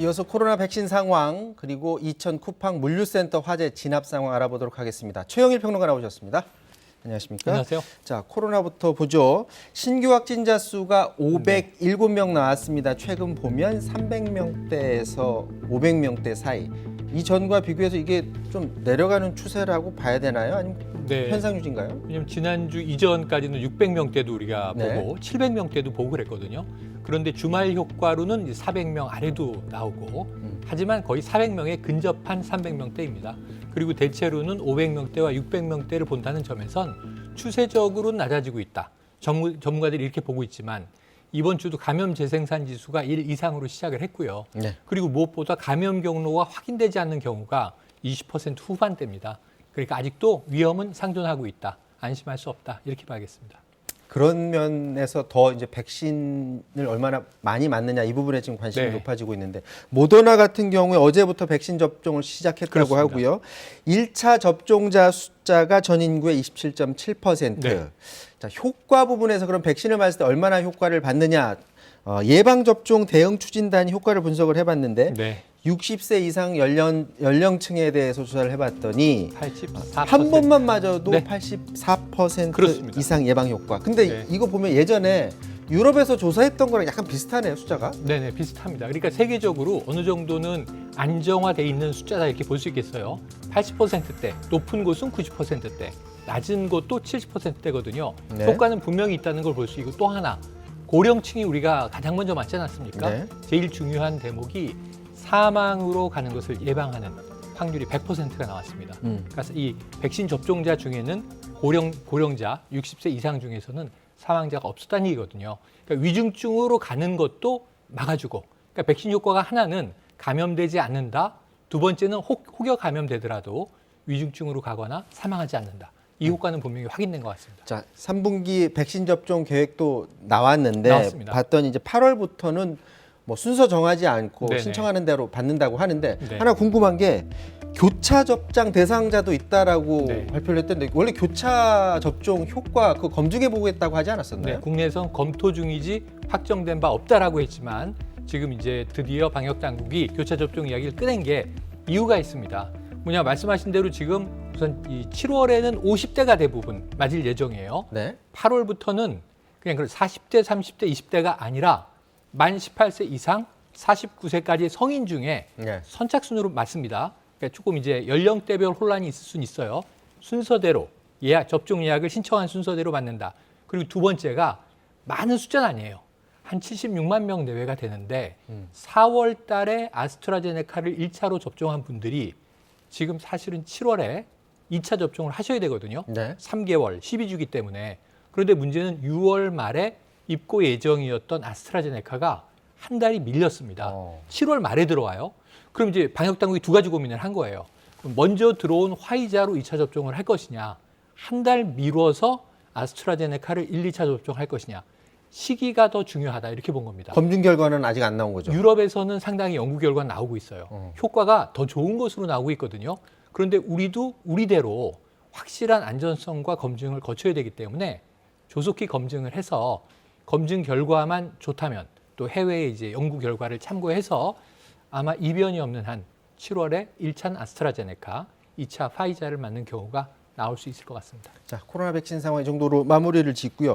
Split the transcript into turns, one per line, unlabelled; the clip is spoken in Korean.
이어서 코로나 백신 상황 그리고 이천 쿠팡 물류센터 화재 진압 상황 알아보도록 하겠습니다. 최영일 평론가 나오셨습니다. 안녕하십니까?
안녕하세요.
자, 코로나부터 보죠. 신규 확진자 수가 507명 나왔습니다. 최근 보면 300명대에서 500명대 사이. 이전과 비교해서 이게 좀 내려가는 추세라고 봐야 되나요? 아니면
네.
현상 유지인가요?
왜냐면 지난주 이전까지는 600명대도 우리가
네.
보고 700명대도 보고 그랬거든요. 그런데 주말 효과로는 이제 400명 아래도 나오고
음.
하지만 거의 400명에 근접한 300명대입니다. 그리고 대체로는 500명대와 600명대를 본다는 점에선 추세적으로는 낮아지고 있다. 전문, 전문가들이 이렇게 보고 있지만 이번 주도 감염 재생산 지수가 1 이상으로 시작을 했고요.
네.
그리고 무엇보다 감염 경로가 확인되지 않는 경우가 20% 후반대입니다. 그러니까 아직도 위험은 상존하고 있다. 안심할 수 없다. 이렇게 봐야겠습니다.
그런 면에서 더 이제 백신을 얼마나 많이 맞느냐 이 부분에 지금 관심이
네.
높아지고 있는데 모더나 같은 경우에 어제부터 백신 접종을 시작했다고
그렇습니다.
하고요. 1차 접종자 숫자가 전 인구의 27.7%.
네.
자, 효과 부분에서 그럼 백신을 맞을 때 얼마나 효과를 받느냐 어, 예방 접종 대응 추진단이 효과를 분석을 해봤는데
네.
60세 이상 연령 연령층에 대해서 조사를 해봤더니
84%.
한 번만 맞아도
네.
84%
그렇습니다.
이상 예방 효과. 근데
네.
이거 보면 예전에 유럽에서 조사했던 거랑 약간 비슷하네요, 숫자가.
네네 비슷합니다. 그러니까 세계적으로 어느 정도는 안정화돼 있는 숫자다 이렇게 볼 수 있겠어요. 80%대, 높은 곳은 90%대, 낮은 곳도 70%대거든요.
네.
효과는 분명히 있다는 걸 볼 수 있고 또 하나 고령층이 우리가 가장 먼저 맞지 않았습니까?
네.
제일 중요한 대목이 사망으로 가는 것을 예방하는 확률이 100%가 나왔습니다.
음.
그래서 이 백신 접종자 중에는 고령 고령자 60세 이상 중에서는 사망자가 없었다는 얘기거든요. 그러니까 위중증으로 가는 것도 막아주고, 그러니까 백신 효과가 하나는 감염되지 않는다. 두 번째는 혹, 혹여 감염되더라도 위중증으로 가거나 사망하지 않는다. 이 효과는 분명히 확인된 것 같습니다.
자, 3분기 백신 접종 계획도 나왔는데
나왔습니다.
봤더니 이제 8월부터는 뭐 순서 정하지 않고
네네.
신청하는 대로 받는다고 하는데
네.
하나 궁금한 게 교차 접장 대상자도 있다라고
네.
발표를 했던데 원래 교차 접종 효과 그 검증해 보겠다고 하지 않았었나요?
네, 국내에선 검토 중이지 확정된 바 없다라고 했지만 지금 이제 드디어 방역 당국이 교차 접종 이야기를 꺼낸 게 이유가 있습니다. 뭐냐 말씀하신 대로 지금 우선 이 7월에는 50대가 대부분 맞을 예정이에요.
네.
8월부터는 그냥 그 40대, 30대, 20대가 아니라 만 18세 이상 49세까지의 성인 중에
네.
선착순으로 맞습니다. 그러니까 조금 이제 연령대별 혼란이 있을 수는 있어요. 순서대로 예약 접종 예약을 신청한 순서대로 받는다. 그리고 두 번째가 많은 숫자는 아니에요. 한 76만 명 내외가 되는데
음.
4월 달에 아스트라제네카를 1차로 접종한 분들이 지금 사실은 7월에 2차 접종을 하셔야 되거든요.
네.
3개월 12주기 때문에 그런데 문제는 6월 말에 입고 예정이었던 아스트라제네카가 한 달이 밀렸습니다.
어.
7월 말에 들어와요. 그럼 이제 방역 당국이 두 가지 고민을 한 거예요. 먼저 들어온 화이자로 2차 접종을 할 것이냐, 한 달 미뤄서 아스트라제네카를 1, 2차 접종할 것이냐. 시기가 더 중요하다 이렇게 본 겁니다.
검증 결과는 아직 안 나온 거죠.
유럽에서는 상당히 연구 결과 나오고 있어요.
어.
효과가 더 좋은 것으로 나오고 있거든요. 그런데 우리도 우리대로 확실한 안전성과 검증을 거쳐야 되기 때문에 조속히 검증을 해서 검증 결과만 좋다면 또 해외의 이제 연구 결과를 참고해서 아마 이변이 없는 한 7월에 1차 아스트라제네카, 2차 파이자를 맞는 경우가 나올 수 있을 것 같습니다.
자, 코로나 백신 상황 이 정도로 마무리를 짓고요.